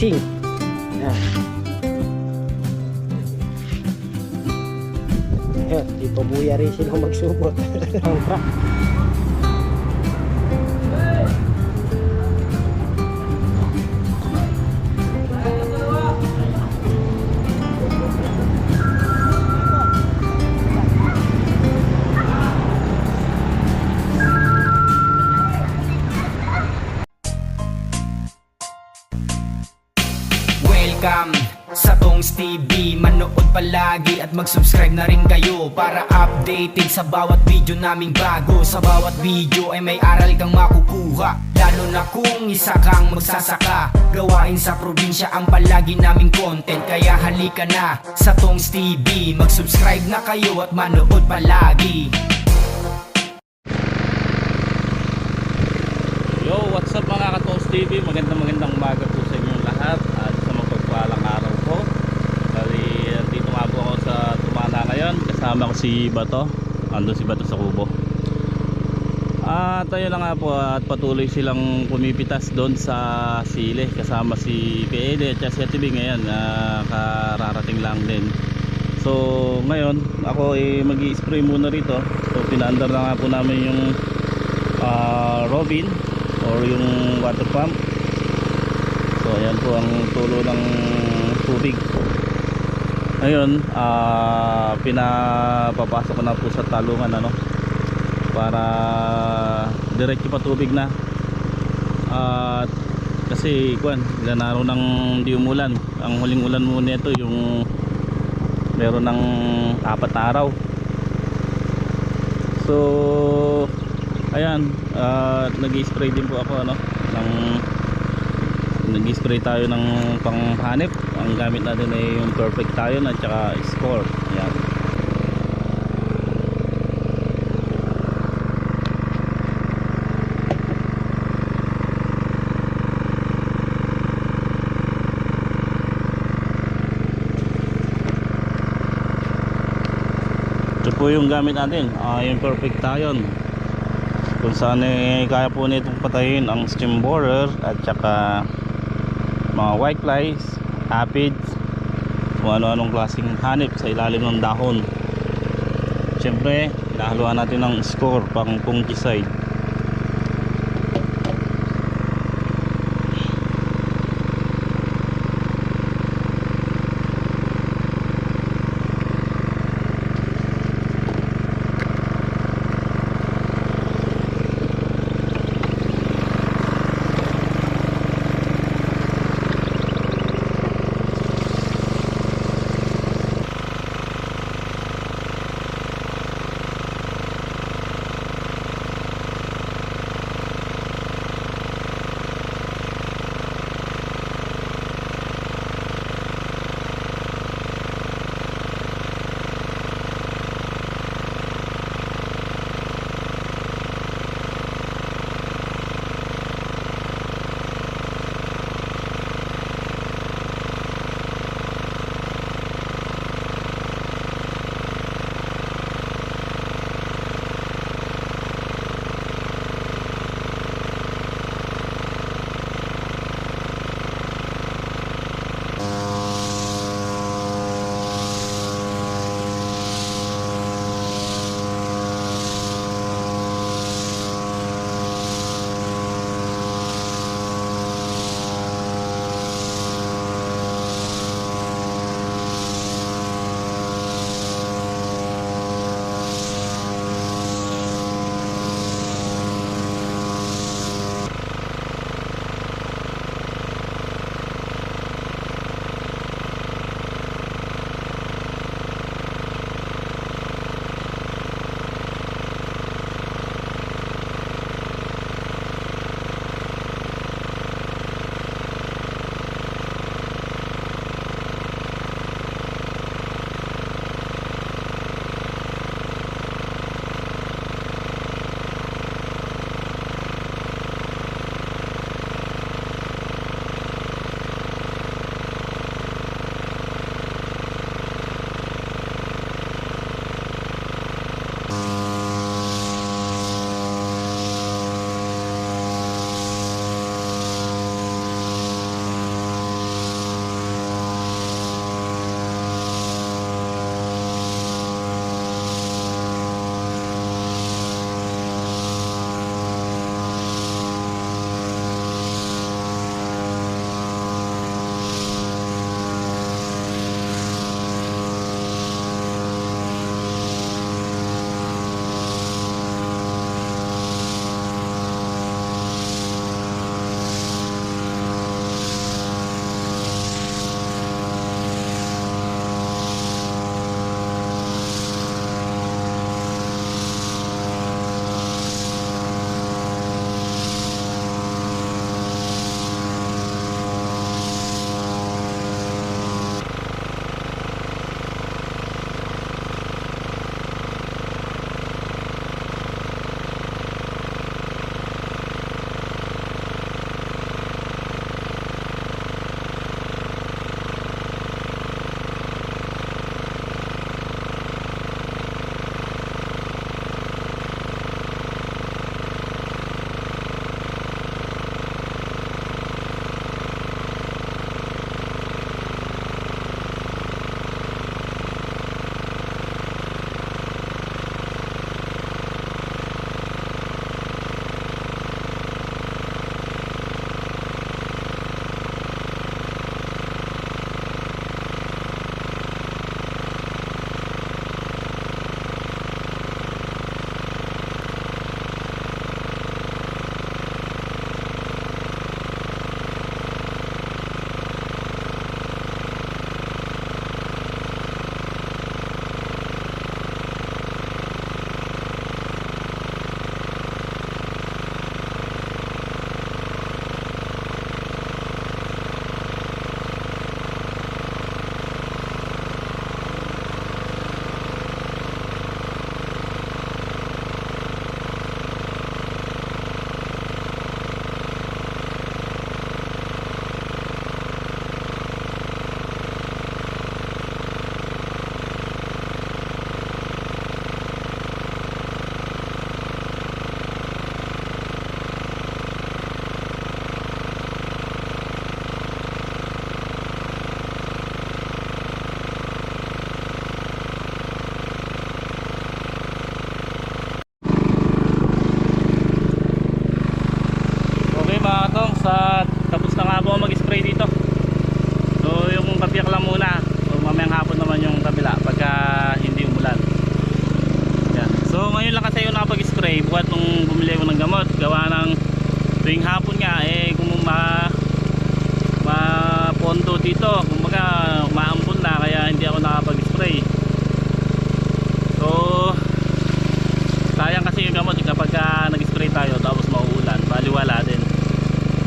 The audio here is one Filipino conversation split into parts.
Blessing. Buya rin silang magsubot. Ang truck. TV Manood palagi at mag-subscribe na rin kayo Para updated sa bawat video naming bago. Sa bawat video ay may aral kang makukuha Lalo na kung isa kang magsasaka. Gawain sa probinsya ang palagi naming content Kaya halika na sa Tongs TV Mag-subscribe na kayo at manood palagi. Yo, what's up mga Katos TV? Magandang magandang umaga po sa inyong lahat at sa mapagpalang araw po. Bali, dito nga po ako sa Tumana ngayon. Kasama ko si Bato. Ando si Bato sa kubo. At ayun na nga po at patuloy silang pumipitas doon sa sile kasama si PED at si Atibi ngayon na kararating lang din. So ngayon ako ay mag spray muna rito. So pinaandar na nga po namin yung ah, Robin or yung water pump so ayan po ang tulo ng tubig ngayon ah pinapapasok ko na po sa talungan ano para diretso pa tubig na. At kasi kuan ilan araw nang di umulan. Ang huling ulan mo nito yung meron ng apat na araw. So ayan at nag-spray din po ako ano ng nag-spray tayo ng panghanip. Ang gamit natin ay yung perfect tayo at saka score. Ayan. Ito po yung gamit natin. Ah, yung perfect tayon kung saan eh, kaya po nitong patayin ang steam borer at saka mga white flies, aphids kung ano-anong klaseng hanip sa ilalim ng dahon. Syempre nahaluan natin ng score pang fungicide dito. Kumbaga maampun na kaya hindi ako nakapag-spray. So sayang kasi yung gamot kapag ka nag-spray tayo tapos mauulan. Baliwala din.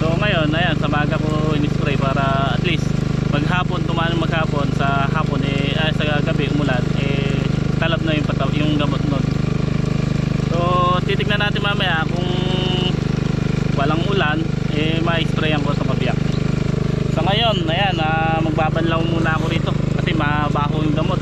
So ngayon, ayan, sa maga ko in-spray para at least maghapon, tumaan maghapon, sa hapon eh, ah, sa gabi umulan, eh, talab na yung, pataw, yung gamot nun. So, titignan natin mamaya kung walang ulan, eh, ma-sprayan ko sa pabiyak. Sa ngayon, ayan, ah, magbabanlaw muna ako rito kasi mabaho yung gamot.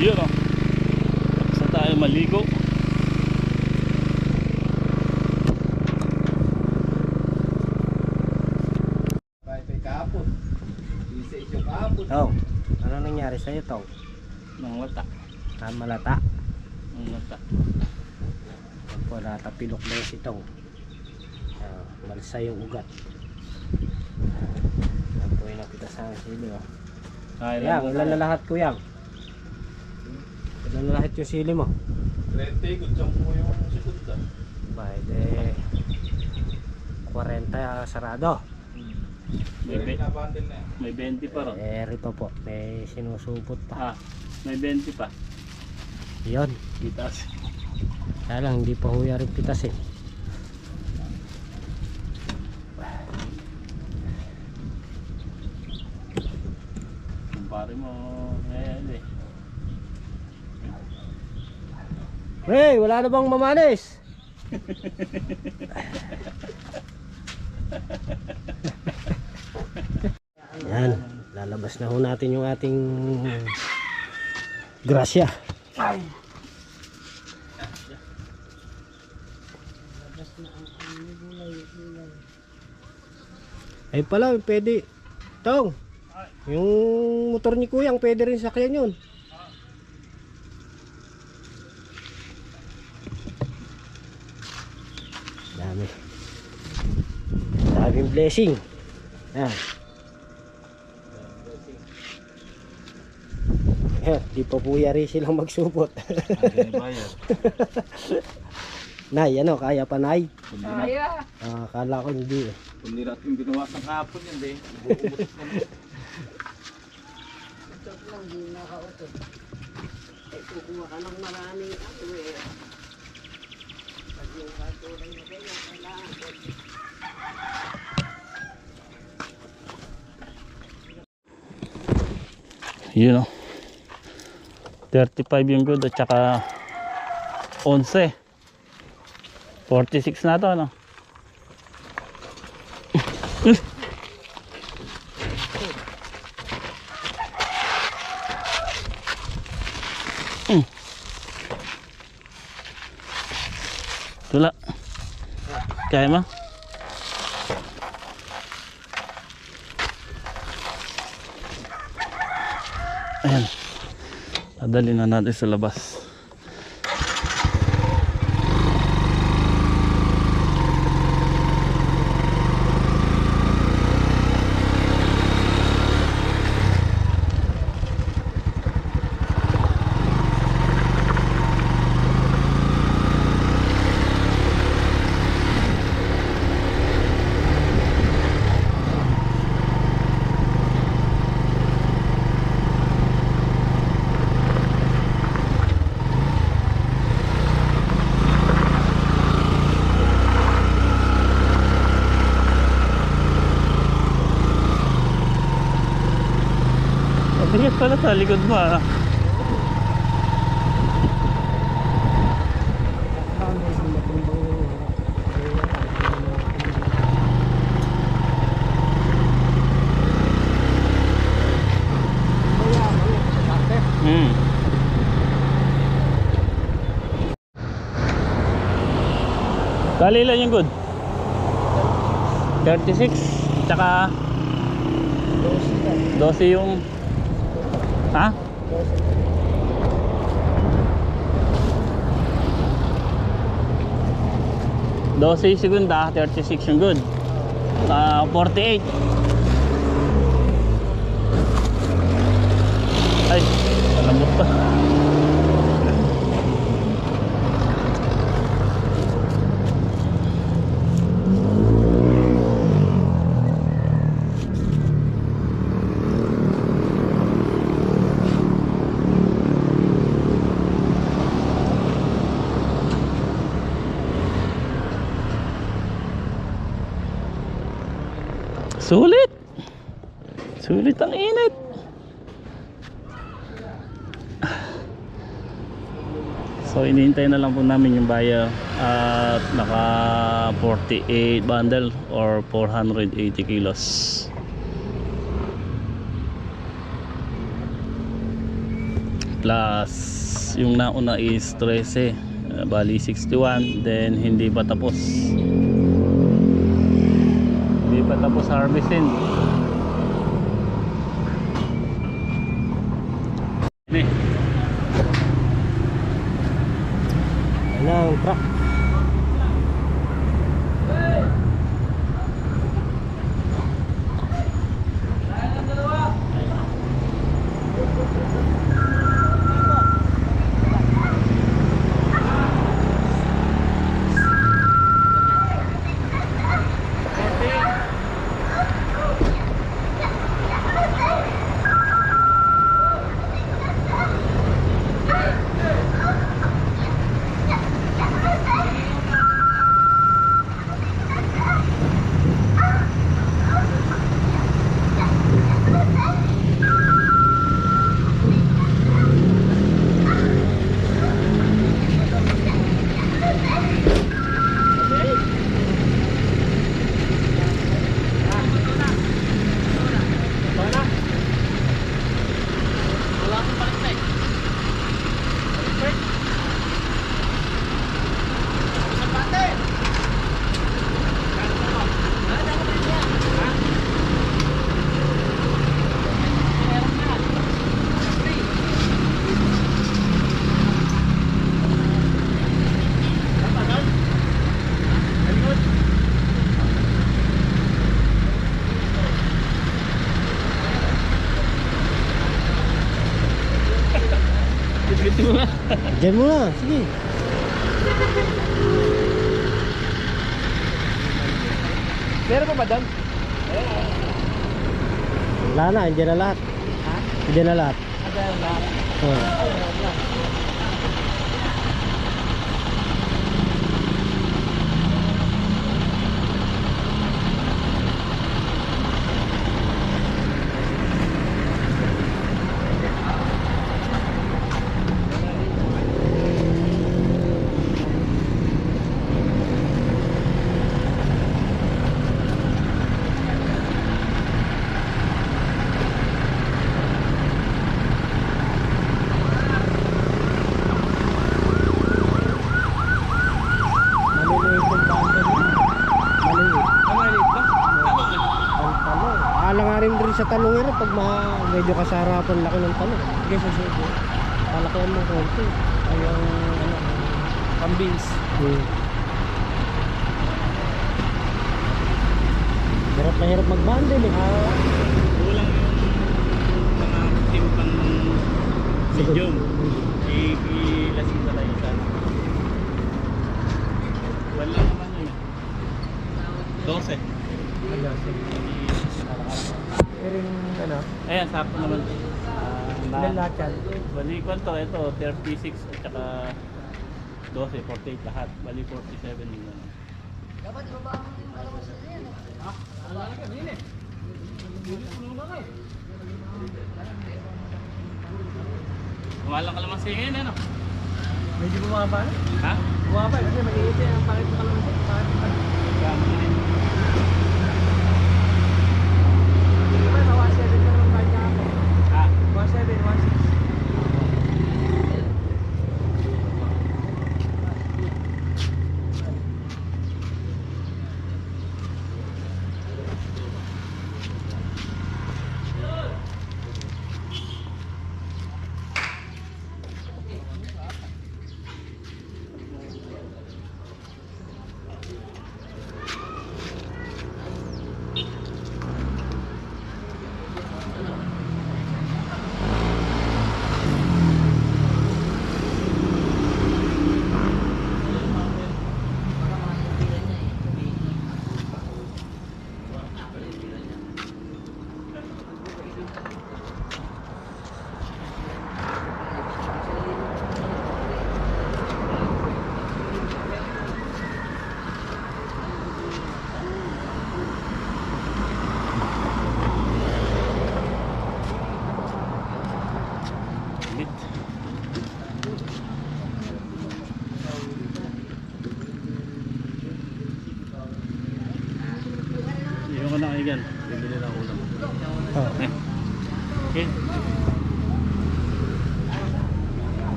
Yun o. Sa tayo maligo. Kahit ay kahapon. Hindi sa isyo kahapon. Tong, ano nangyari sa'yo, Tong? Nang wata. Ah, malata. Nang wata. Yan po, natapilok na yung si Tong. Ah, malsa yung ugat. Yan po yung nakita sa akin sili, oh. Ay, Yang, ilan na lahat, kuyang? Ilan na lahat yung sili mo? 30, kutsang mo yung sikot ka. Bayad eh, 40 ah, sarado. May, May be- nabundle na yan. may 20 pa ron. Eh, rito po, may sinusupot pa. Ah, may 20 pa. Yun. Itas. Kaya lang, hindi pa huya rin pitas eh. Kumpare mo. Ayan eh. Hey, wala na bang mamanis? Yan, lalabas na ho natin yung ating grasya. Ay pala, pwede. Tong, yung motor ni Kuyang, pwede rin sakyan yun. Dami. Daming blessing. Yan. Yan, di pa po yari silang magsubot. nay, ano, kaya pa nay? Kaya. Ah, akala ko hindi eh. Kung hindi natin ginawa sa kahapon yan, de. Yun o. 35 yung good at saka 11. 46 na to ano. Kaya mo? Ayan. Dadali na natin sa labas. Pala sa likod mo ah. Hmm. Kali lang yung good. 36 tsaka 12 yung Ha? Dose yung segunda, 36 yung good. Ah, 48. Ay, malambot pa. Sulit. Sulit ang init. So inihintay na lang po namin yung buyer at naka 48 bundle or 480 kilos. Plus yung nauna is 13 uh, bali 61 then hindi pa tapos hindi pa tapos harvesting Ini. Ano ang truck? Diyan mo na, sige. Meron pa ba dyan? Wala na, hindi na lahat. Hindi na lahat. Oh. Maliliit talong rin pag ma medyo kasarapan laki ng talong. Sige, susunod ko. Palakihan mo konti. Ayaw, ano, kambings. Hmm. Hirap na hirap mag-bundle eh. Ah. Kulang yung mga timpang medium. I-lasing pala yung sana. Ano. Wala naman yun. 12. 12. Iring ano? Ayan, sakto naman. Uh, Ilan? Bali, kwento, ito, 36 at saka 12, 48 lahat. Bali, 47 yung ano. Dapat ibaba ang dalawa sa yan. Ha? Ang lalaki, yun. Kumalang ka naman sa ingin, ano? Medyo bumaba na? Ha? Bumaba, kasi mag-iit yan ang pangit ng kalamansin. Pangit ng kalamansin. Washington.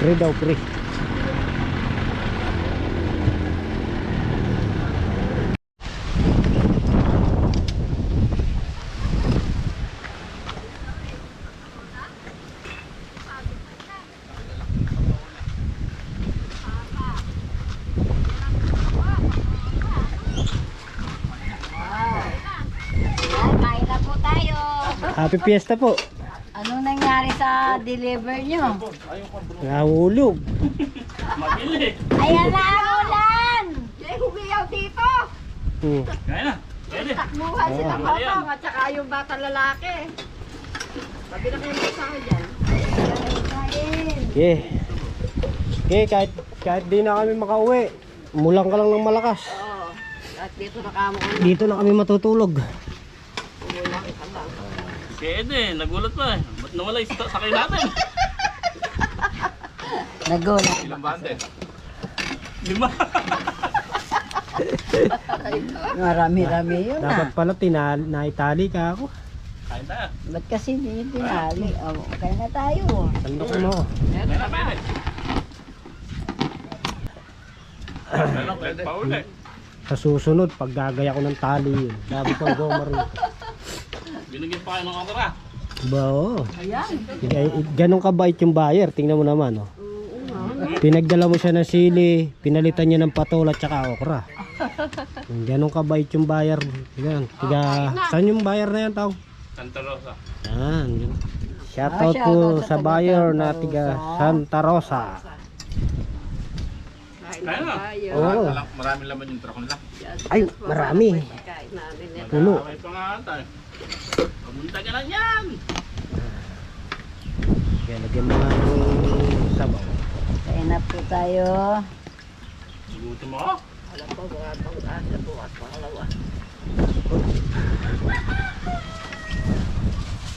Pre daw, tayo. Happy Fiesta po. Sa deliver nyo? Nahulog. Mabili. Ayan na ang ulan! May humiyaw dito! Hmm. Kaya na. Pwede. Takbuhan sila Oh, kotong ayan. at saka yung bata lalaki. Sabi na kayo masahe dyan. Kain. Okay. Okay, kahit, kahit di na kami makauwi. Mulang ka lang ng malakas. Oo. At dito na kamo. Dito na kami matutulog. Umulang ka lang. Pwede. Nagulat pa eh. Nawala yung sakay natin? Nagulat. Ilang bante? Lima. Marami-rami yun Dapat ah. pala tinal, naitali ka ako. Kain tayo. Ba't kasi hindi yung tinali? Oh, kaya na tayo. Tandok mo. Kaya na, pwede. Ano. Sa susunod, pag gagaya ko ng tali yun. Sabi ko, goma rin. Binigyan pa kayo ng okra. Ba, oo. Ayan. Ganun kabait yung buyer. Tingnan mo naman, oh. Pinagdala mo siya ng sili, pinalitan niya ng patola at saka okra. Ganun kabait yung buyer. Tingnan, tiga, saan yung buyer na yan, tao? Santa Rosa. Yan. yun. Shout Ah, out shout po sa buyer Santa na tiga Rosa. Santa Rosa. Kaya na. Oo. Maraming laman yung truck nila. Ay, marami. Puno. May pangatay. Pumunta ka lang yan. Kaya lagyan mo nga ng sabaw. Kain na po tayo. Gutom mo ako.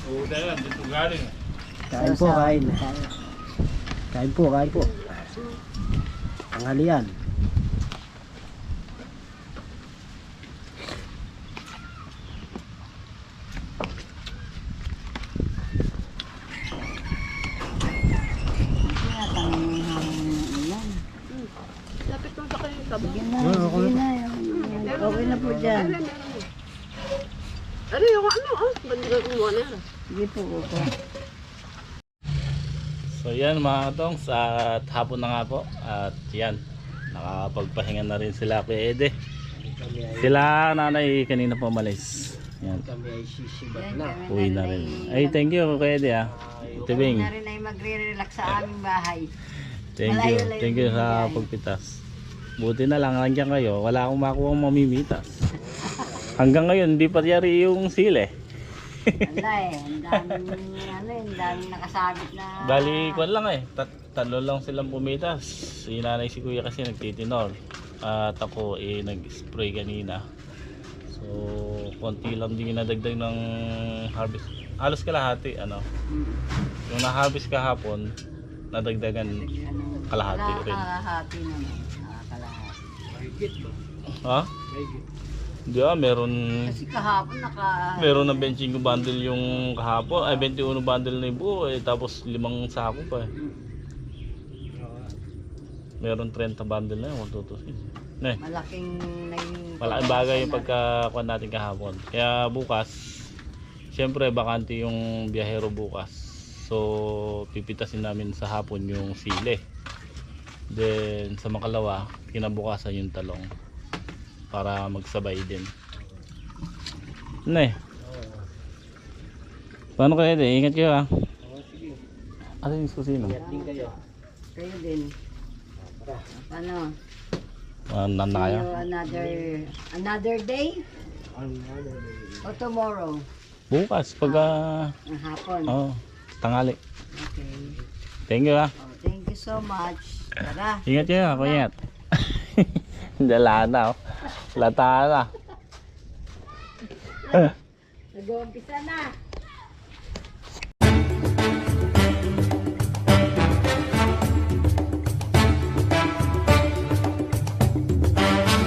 Oo, dahil dito galing. Kain po, kain. Kain po, kain po. Tanghalian. Tinatanong ng ulan. Lapit lang sa kanito. po dyan. Ano yung ano ah? Bandila ko mo na. Sige po po. So yan mga katongs at hapon na nga po at yan nakapagpahinga na rin sila kay Ede. Sila nanay kanina po umalis. Yan. Kami ay sisibat na. Uwi na rin. Ay thank you kay Ede ah. Tibing. Na rin ay magre-relax sa aming bahay. Thank you. Thank you sa pagpitas. Buti na lang nandiyan kayo. Wala akong makuha mamimitas. Hanggang ngayon hindi pa yari yung sile. Wala eh. Ang daming ano eh. Ang daming nakasabit na. Bali, kwan lang eh. Tat tatlo lang silang pumitas. Si nanay si kuya kasi nagtitinor. At ako eh nag-spray kanina. So, konti lang din nadagdag ng harvest. Halos kalahati, ano. Yung na-harvest kahapon, nadagdagan kalahati rin. Kalahati naman. Mahigit ba? Ha? Mahigit. Di ba, meron Kasi kahapon naka... meron ng 25 bundle yung kahapon. Ay, 21 bundle na yung buo eh. Tapos limang sako pa eh. Meron 30 bundle na yun, kung tutusin. Ne. Malaking. Malaking bagay yung pagkakuan natin kahapon. Kaya bukas, syempre bakante yung biyahero bukas. So, pipitasin namin sa hapon yung sile. Then, sa makalawa, kinabukasan yung talong. Para magsabay din. Ne. Paano kayo din? Ingat kayo ah. Ano yung susino? Din kayo. Kayo din. Ano? Uh, See nanaya. you another... Another day? O tomorrow? Bukas, pag ah, Ang hapon? oh, tangali. Okay. Thank you ah. Oh, thank you so much. Tara. Ingat kayo, ako ingat. Dala na, oh. Lata na. Nag-uumpisa na.